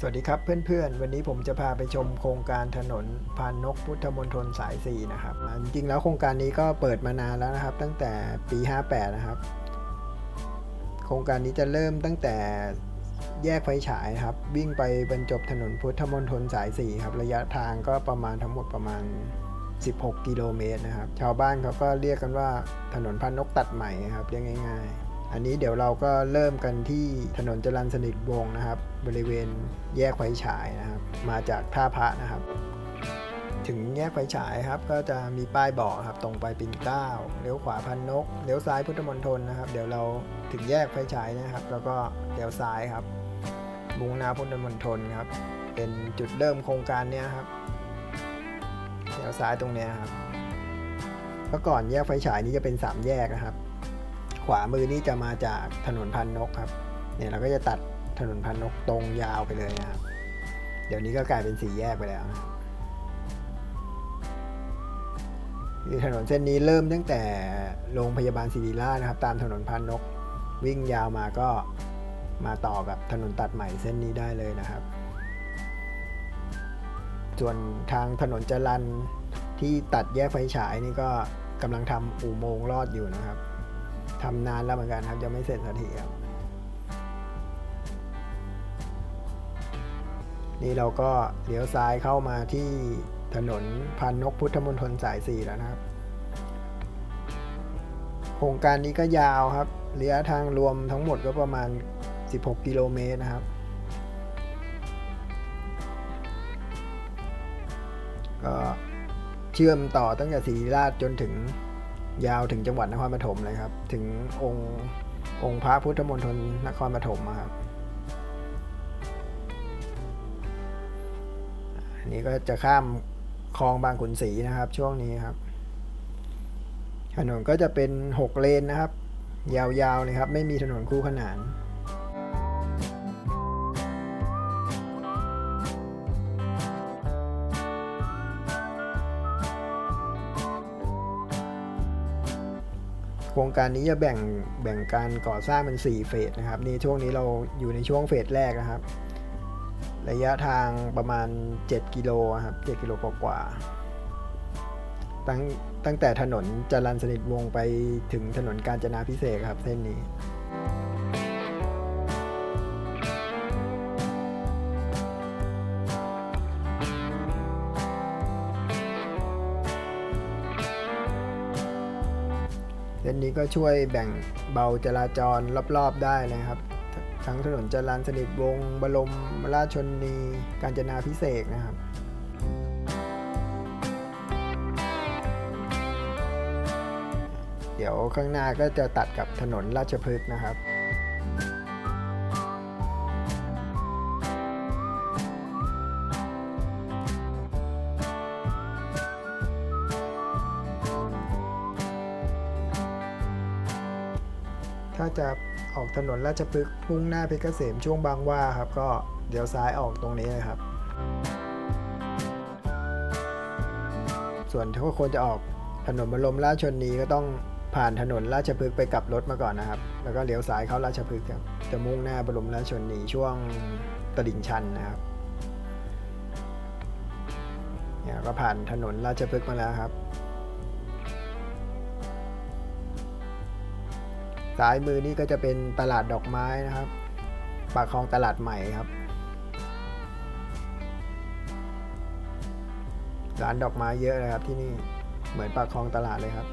สวัสดีครับเพื่อนๆ วันนี้ผมจะพาไปชมโครงการถนนพานนกพุทธมณฑลสาย 4 นะครับจริงๆแล้วโครงการนี้ก็เปิดมานานแล้วนะครับ ตั้งแต่ปี 58 นะครับ โครงการนี้จะเริ่มตั้งแต่แยกไฟฉายครับ วิ่งไปบรรจบถนนพุทธมณฑลสาย 4 ครับ ระยะทางก็ประมาณทั้งหมดประมาณ 16 กิโลเมตรนะครับ ชาวบ้านเขาก็เรียกกันว่าถนนพานนกตัดใหม่ครับเรียกง่าย ๆ อันนี้เดี๋ยวเราก็เริ่มกันที่ถนนจรัญสนิทวงนะครับ บริเวณแยกไฟฉายนะครับ มาจากท่าพระนะครับ ถึงแยกไฟฉายครับ ก็จะมีป้ายบอกครับ ตรงไปปิ่นเกล้าเลี้ยวขวาพันนกเลี้ยวซ้ายพุทธมณฑลนะครับ เดี๋ยวเราถึงแยกไฟฉายนะครับ แล้วก็เลี้ยวซ้ายครับมุ่งหน้าพุทธมณฑลครับ เป็นจุดเริ่มโครงการเนี้ยครับเลี้ยวซ้ายตรงเนี้ยครับเมื่อก่อนแยกไฟฉายนี้จะเป็นสามแยกนะครับ ขวามือนี่จะมาจากถนนพันนกครับ เนี่ยเราก็จะตัดถนนพันนกตรงยาวไปเลยนะครับ เดี๋ยวนี้ก็กลายเป็นสี่แยกไปแล้วนะครับคือถนนเส้นนี้เริ่มตั้งแต่โรงพยาบาลศิริราชนะครับ ตามถนนพันนก วิ่งยาวมาก็มาต่อกับถนนตัดใหม่เส้นนี้ได้เลยนะครับ ส่วนทางถนนจรันที่ตัดแยกไฟฉายนี่ก็กำลังทำอุโมงค์ลอดอยู่นะครับ ทำนานแล้วเหมือนกันครับยังไม่เสร็จสักทีครับ นี่เราก็เลี้ยวซ้ายเข้ามาที่ถนนพันนกพุทธมณฑลสายสี่แล้วนะครับ โครงการนี้ก็ยาวครับระยะทางรวมทั้งหมดก็ประมาณ 16 กิโลเมตรนะครับ ก็เชื่อมต่อตั้งแต่ศรีราชจนถึง ยาวถึงจังหวัดนครปฐมเลยครับ ถึงองค์องค์พระพุทธมณฑลนครปฐมครับอันนี้ก็จะข้ามคลองบางขุนศรีนะครับ ช่วงนี้ครับ ถนนก็จะเป็น6เลนนะครับ ยาวๆเลยครับ ไม่มีถนนคู่ขนาน โครงการนี้จะแบ่งแบ่งการก่อสร้างเป็น 4 เฟสนะครับนี่ช่วงนี้เราอยู่ในช่วงเฟสแรกนะครับ ระยะทางประมาณ 7 กิโลครับ7กิโลกว่าๆตั้งตั้งแต่ถนนจรันสนิทวงไปถึงถนนกาญจนาพิเศษครับเส้นนี้ ก็ช่วยแบ่งเบาจราจรรอบๆได้นะครับ ทั้งถนนจรัญสนิทวงศ์บรมราชชนีกาญจนาพิเศษนะครับเดี๋ยวข้างหน้าก็จะตัดกับถนนราชพฤกษ์นะครับ ถ้าจะออกถนนราชพฤกษ์มุ่งหน้าเพชรเกษมช่วงบางว่าครับ ก็เดี๋ยวซ้ายออกตรงนี้เลยครับ ส่วนถ้าคนจะออกถนนบรมราชชนนีก็ต้องผ่านถนนราชพฤกษ์ไปกลับรถมาก่อนนะครับ แล้วก็เลี้ยวซ้ายเข้าราชพฤกษ์ครับ จะมุ่งหน้าบรมราชชนนีช่วงตลิ่งชันนะครับเนี่ยก็ผ่านถนนราชพฤกษ์มาแล้วครับ ซ้ายมือนี่ก็จะเป็นตลาดดอกไม้นะครับ ปากคลองตลาดใหม่ครับ ร้านดอกไม้เยอะเลยครับที่นี่ เหมือนปากคลองตลาดเลยครับ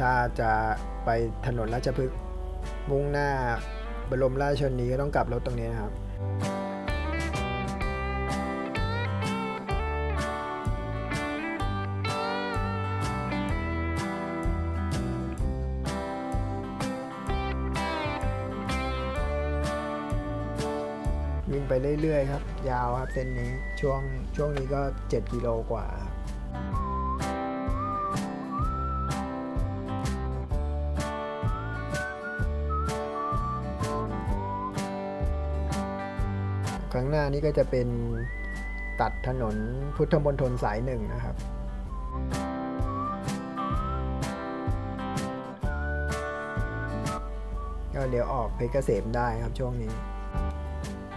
ถ้าจะไปถนนราชพฤกษ์มุ่งหน้าบรมราชชนนีก็ต้องกลับรถตรงนี้นะครับวิ่งไปเรื่อยๆครับ ยาวครับเส้นนี้ช่วงช่วงนี้ก็ 7 กิโลกว่าครับานี่ก็จะเป็นตัดถนนพุทธมณฑลสายหนึ่งนะครับก็เดี๋ยวออกเพชรเกษมได้ครับช่วงนี้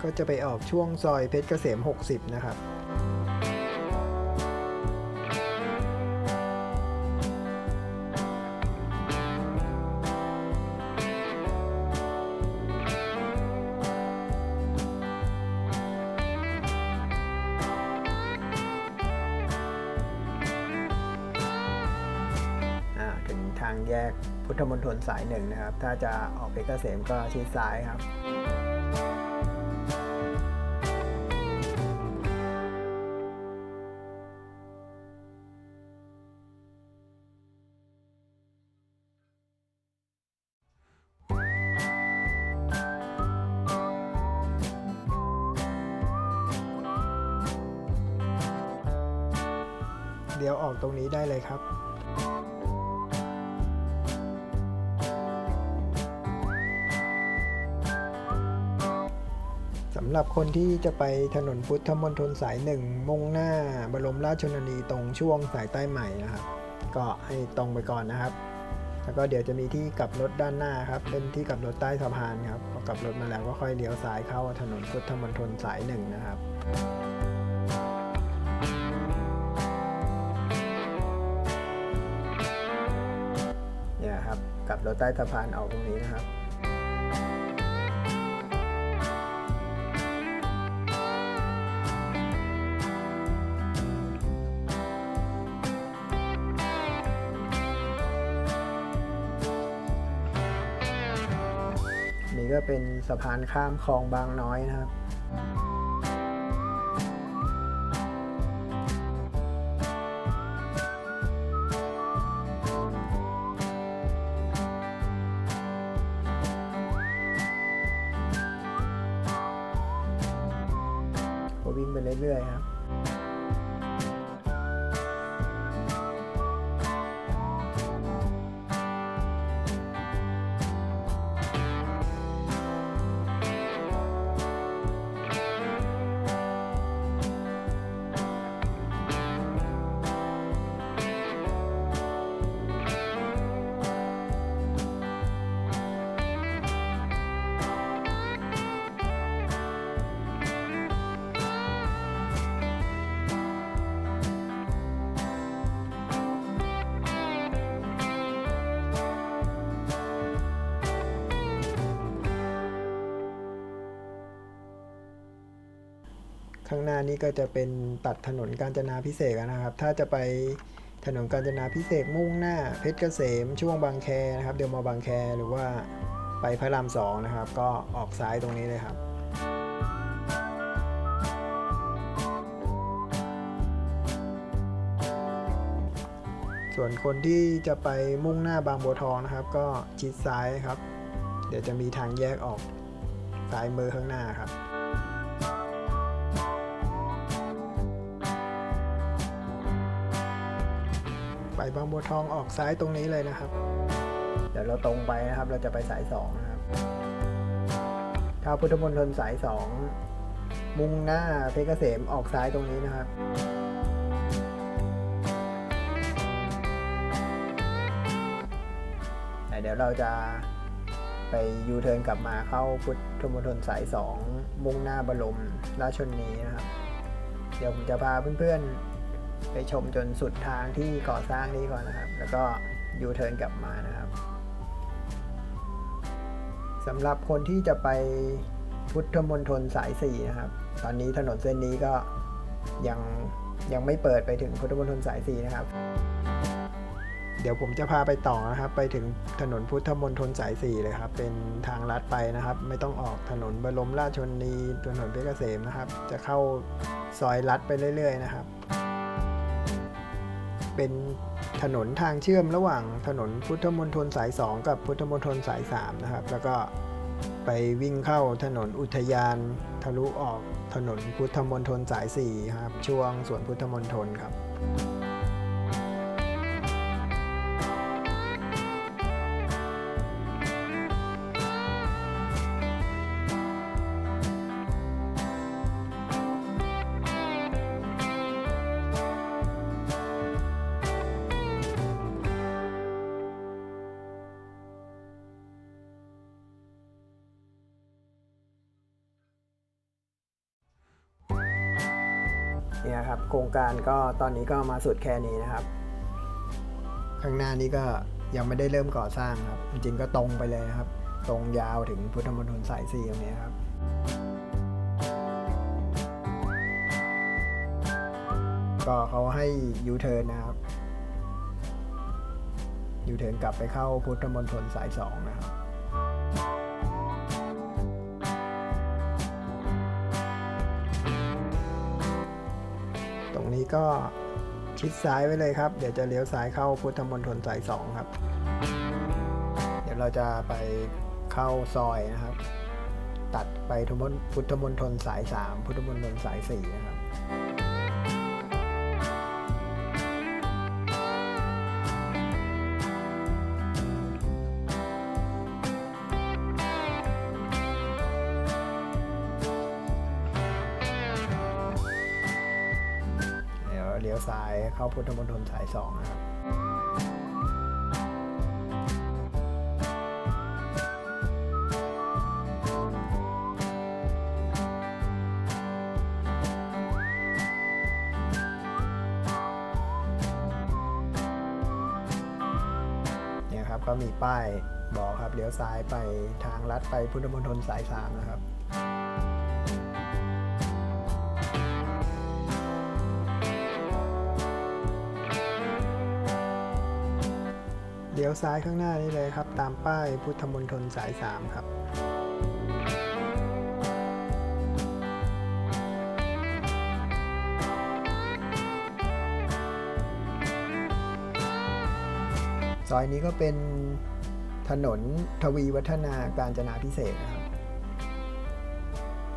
ก็จะไปออกช่วงซอยเพชรเกษม 60 นะครับ ธมณฑลสายหนึ่งนะครับ ถ้าจะออกเพชรเกษมก็ชิดซ้ายครับเดี๋ยวออกตรงนี้ได้เลยครับำหรับคนที่จะไปถนนพุทธมณฑลสายหนึ่งมุ่งหน้าบรมราชชนนีตรงช่วงสายใต้ใหม่นะครับ ก็ให้ตรงไปก่อนนะครับ แล้วก็เดี๋ยวจะมีที่กลับรถด้านหน้าครับ เป็นที่กลับรถใต้สะพานครับพอกลับรถมาแล้วก็ค่อยเลี้ยวซ้ายเข้าถนนพุทธมณฑลสายหนึ่งนะครับเนี่ยครับกลับรถใต้สะพานออกตรงนี้นะครับ นี้ก็เป็นสะพานข้ามคลองบางน้อยนะครับ ข้างหน้านี้ก็จะเป็นตัดถนนกาญจนาพิเศษนะครับ ถ้าจะไปถนนกาญจนาพิเศษมุ่งหน้าเพชรเกษมช่วงบางแคนะครับเดี๋ยวมาบางแคหรือว่าไปพระรามสองนะครับ ก็ออกซ้ายตรงนี้เลยครับส่วนคนที่จะไปมุ่งหน้าบางบัวทองนะครับ ก็ชิดซ้ายครับ เดี๋ยวจะมีทางแยกออกซ้ายมือข้างหน้าครับ ไปบางบัวทองออกซ้ายตรงนี้เลยนะครับ เดี๋ยวเราตรงไปนะครับ เราจะไปสายสองนะครับถ้าพุทธมณฑลสายสองมุ่งหน้าเพชรเกษมออกซ้ายตรงนี้นะครับเดี๋ยวเราจะไปยูเทิร์นกลับมาเข้าพุทธมณฑลสายสองมุ่งหน้าบรมราชชนนีนะครับ เดี๋ยวผมจะพาเพื่อนๆ ไปชมจนสุดทางที่ก่อสร้างนี้ก่อนนะครับ แล้วก็ยูเทิร์นกลับมานะครับสำหรับคนที่จะไปพุทธมณฑลสายสี่นะครับ ตอนนี้ถนนเส้นนี้ก็ยังยังไม่เปิดไปถึงพุทธมณฑลสายสี่นะครับ เดี๋ยวผมจะพาไปต่อนะครับ ไปถึงถนนพุทธมณฑลสายสี่เลยครับ เป็นทางลัดไปนะครับ ไม่ต้องออกถนนบรมราชชนนีถนนเพชรเกษมนะครับ จะเข้าซอยลัดไปเรื่อย ๆ นะครับ เป็นถนนทางเชื่อมระหว่างถนนพุทธมณฑลสาย 2 กับพุทธมณฑลสาย 3 นะครับ แล้วก็ไปวิ่งเข้าถนนอุทยานทะลุออกถนนพุทธมณฑลสาย4ครับช่วงสวนพุทธมณฑลครับ เนี่ยครับโครงการก็ตอนนี้ก็มาสุดแค่นี้นะครับ ข้างหน้านี้ก็ยังไม่ได้เริ่มก่อสร้างครับ จริงๆก็ตรงไปเลยครับ ตรงยาวถึงพุทธมณฑลสายสี่ตรงนี้ครับก็เขาให้ยูเทิร์นนะครับยูเทิร์นกลับไปเข้าพุทธมณฑลสายสองนะครับ ก็ชิดซ้ายไว้เลยครับ เดี๋ยวจะเลี้ยวซ้ายเข้าพุทธมณฑลสายสองครับ เดี๋ยวเราจะไปเข้าซอยนะครับ ตัดไปทุมพุทธมณฑลสายสามพุทธมณฑลสายสี่นะครับ ดี๋ยวเลี้ยวซ้ายเข้าพุทธมณฑลสายสองนะครับเนี่ยครับก็มีป้ายบอกครับเลี้ยวซ้ายไปทางลัดไปพุทธมณฑลสายสามนะครับ ลี้ยวซ้ายข้างหน้านี่เลยครับ ตามป้ายพุทธมณฑลสาย 3 ครับ ซอยนี้ก็เป็นถนนทวีวัฒนาการจนาพิเศษนะครับ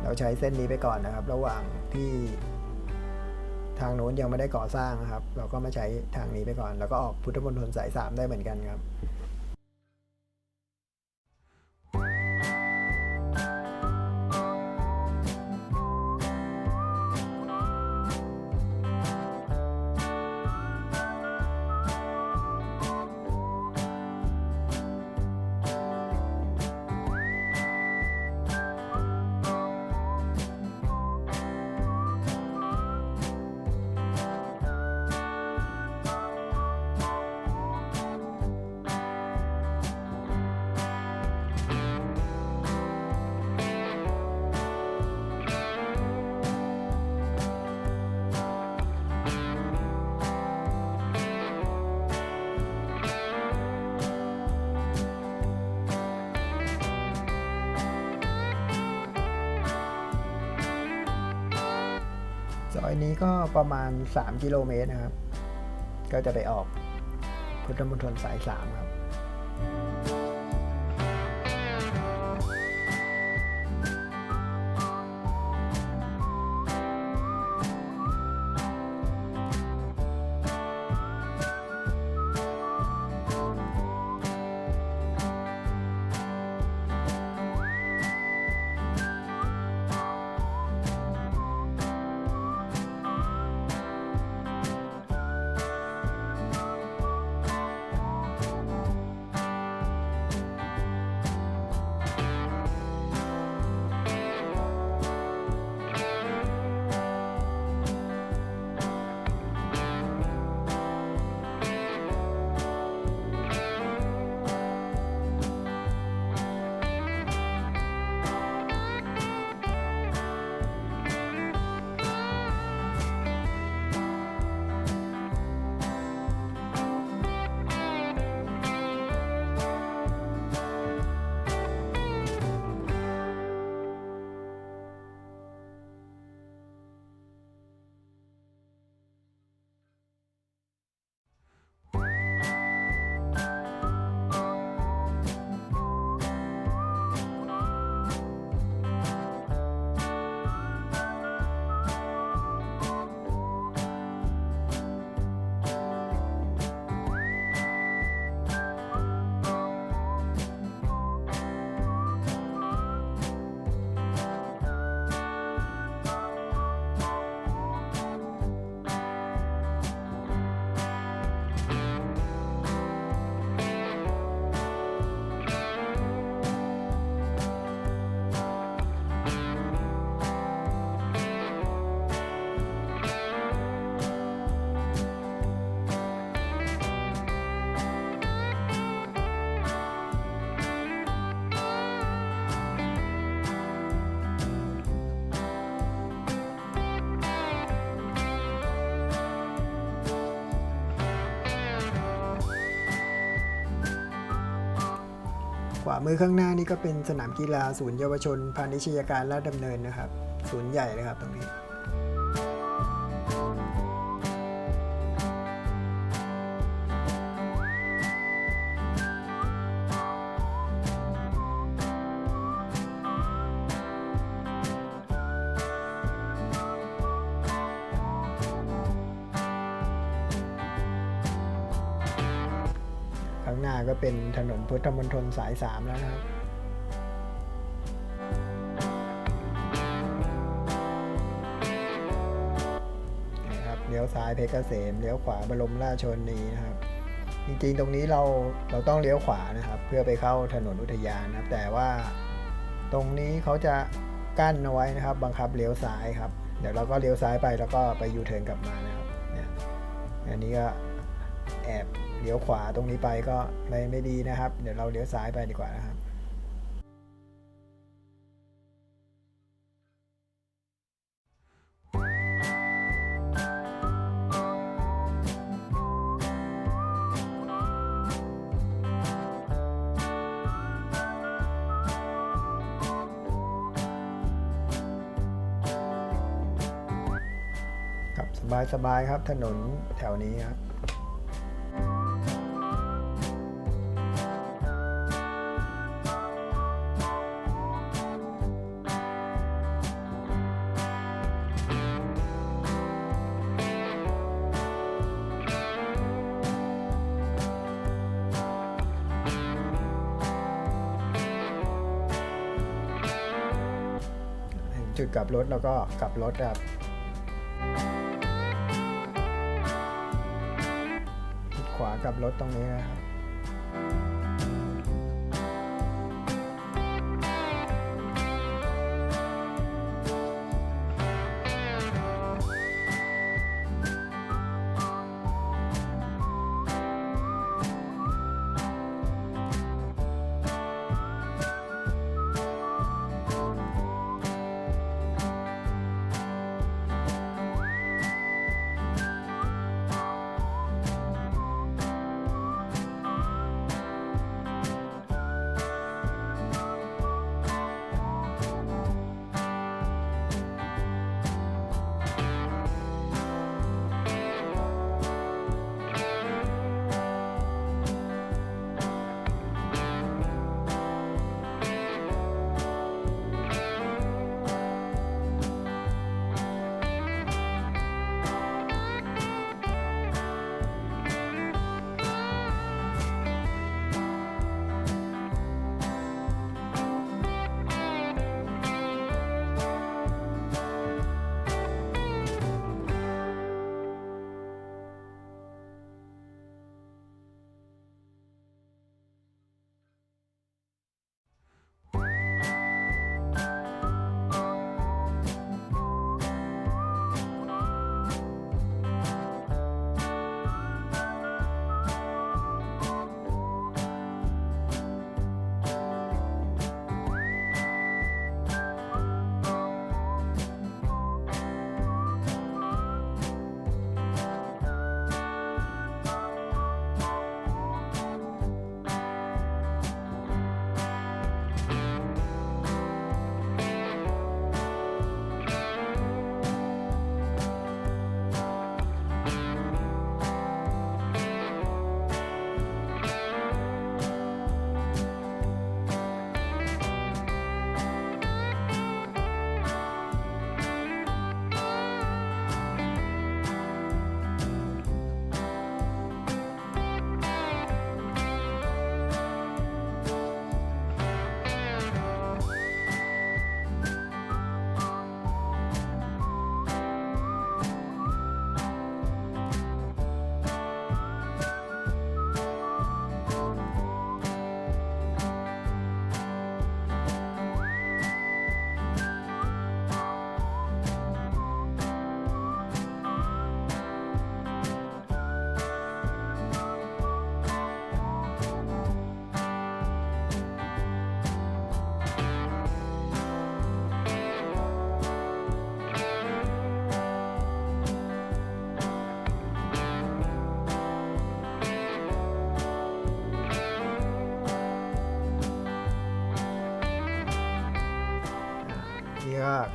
เราใช้เส้นนี้ไปก่อนนะครับ ระหว่างที่ ทางโน้นยังไม่ได้ก่อสร้างนะครับ เราก็มาใช้ทางนี้ไปก่อน แล้วก็ออกพุทธมณฑลสายสามได้เหมือนกันครับ นี้ก็ประมาณ 3 กิโลเมตรนะครับ ก็จะไปออกพุทธมณฑลสาย 3 ครับ วามือข้างหน้านี่ก็เป็นสนามกีฬาศูนย์เยาวชนพาณิชยการลาดดำเนินนะครับ ศูนย์ใหญ่เลยครับตรงนี้ ข้างหน้าก็เป็นถนนพุทธมณฑลสาย 3 แล้วนะครับนะครับเลี้ยวซ้ายเพชรเกษมเลี้ยวขวาบรมราชชนนีนะครับ จริงๆตรงนี้เราเราต้องเลี้ยวขวานะครับ เพื่อไปเข้าถนนอุทยานนะครับ แต่ว่าตรงนี้เขาจะกั้นเอาไว้นะครับ บังคับเลี้ยวซ้ายครับ เดี๋ยวเราก็เลี้ยวซ้ายไปแล้วก็ไปยูเทิร์นกลับมานะครับเนี่ยอันนี้ก็แอบ เลี้ยวขวาตรงนี้ไปก็ไม่ไม่ดีนะครับ เดี๋ยวเราเลี้ยวซ้ายไปดีกว่านะครับครับสบายๆครับถนนแถวนี้ครับ กลับรถแล้วก็กลับรถครับขวากลับรถตรงนี้นะครับ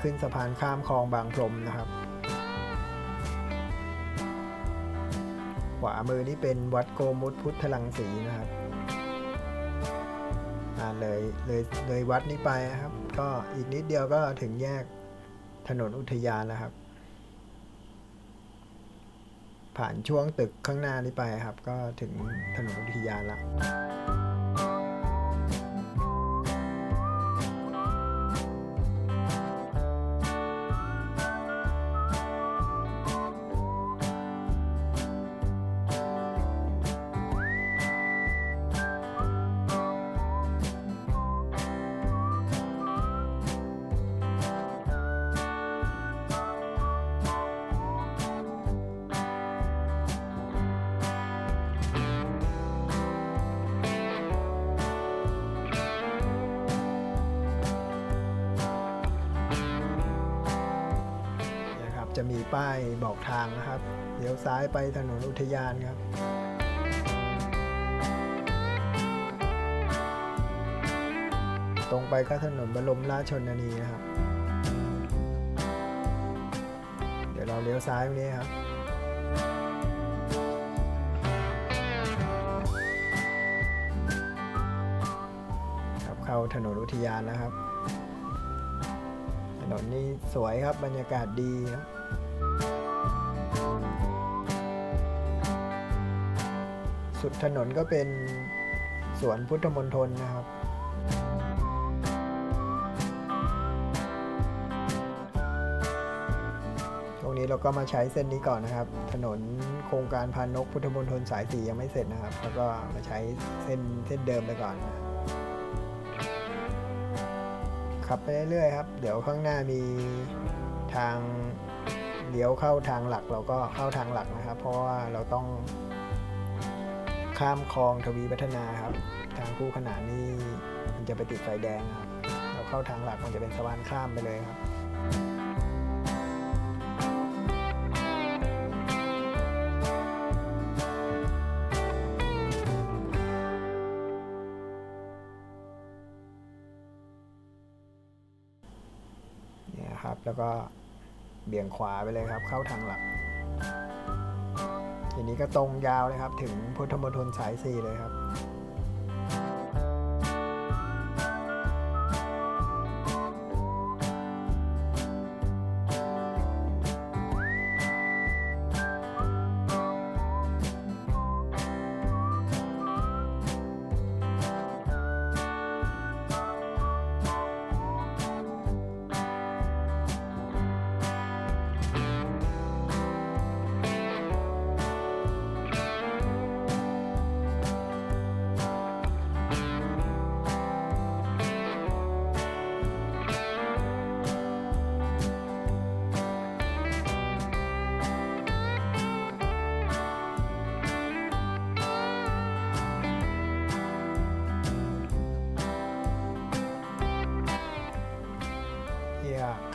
ขึ้นสะพานข้ามคลองบางพรมนะครับ ขวามือนี่เป็นวัดโกมุตพุทธลังสีนะครับเลยเลยเลยวัดนี้ไปนะครับ ก็อีกนิดเดียวก็ถึงแยกถนนอุทยานแล้วครับ ผ่านช่วงตึกข้างหน้านี้ไปครับ ก็ถึงถนนอุทยานละ ทยานครับตรงไปก็ถนนบรมราชชนนีนะครับ เดี๋ยวเราเลี้ยวซ้ายตรงนี้ครับ ครับเข้าถนนอุทยานแล้วครับ ถนนนี่สวยครับบรรยากาศดีครับ สุดถนนก็เป็นสวนพุทธมณฑลนะครับช่วงนี้เราก็มาใช้เส้นนี้ก่อนนะครับ ถนนโครงการพานกพุทธมณฑลสายสียังไม่เสร็จนะครับ แล้วก็มาใช้เส้นเส้นเดิมไปก่อนนะครับขับไปเรื่อยๆครับ เดี๋ยวข้างหน้ามีทางเลี้ยวเข้าทางหลักเราก็เข้าทางหลักนะครับ เพราะว่าเราต้อง ข้ามคลองทวีพัฒนาครับ ทางคู่ขนานนี่มันจะไปติดไฟแดงครับเราเข้าทางหลักมันจะเป็นสะพานข้ามไปเลยครับเนี่ยครับแล้วก็เบี่ยงขวาไปเลยครับ เข้าทางหลัก ทีนี้ก็ตรงยาวเลยครับ ถึงพุทธมณฑลสายสี่เลยครับ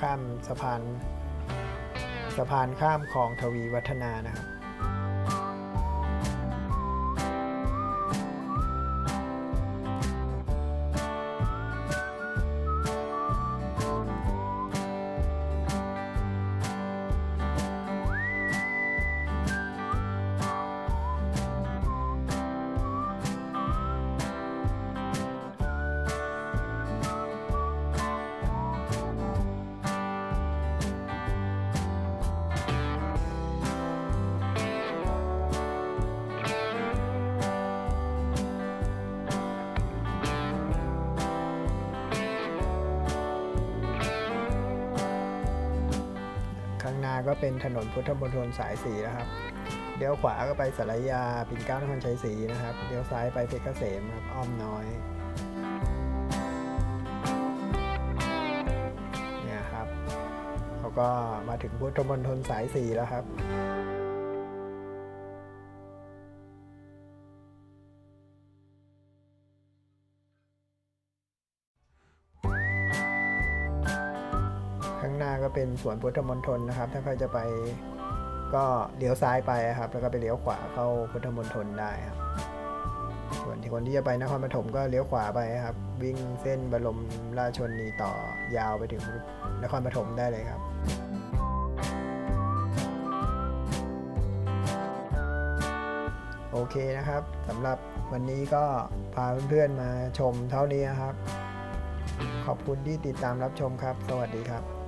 ข้ามสะพาน สะพานข้ามคลองทวีวัฒนานะครับ ก็เป็นถนนพุทธมณฑลสายสีนะครับเลี้ยวขวาก็ไปสารยาปิ่นเกล้านครชัยศรีนะครับเลี้ยวซ้ายไปเพชรเกษมครับอ้อมน้อยเนี่ยครับเขาก็มาถึงพุทธมณฑลสายสีแล้วครับ เป็นสวนพุทธมณฑลนะครับ ถ้าใครจะไปก็เลี้ยวซ้ายไปครับ แล้วก็ไปเลี้ยวขวาเข้าพุทธมณฑลได้ครับ ส่วนที่คนที่จะไปนครปฐมก็เลี้ยวขวาไปครับ วิ่งเส้นบรมราชชนีต่อยาวไปถึงนครปฐมได้เลยครับโอเคนะครับสำหรับวันนี้ก็พาเพื่อนๆมาชมเท่านี้นะครับ ขอบคุณที่ติดตามรับชมครับ สวัสดีครับ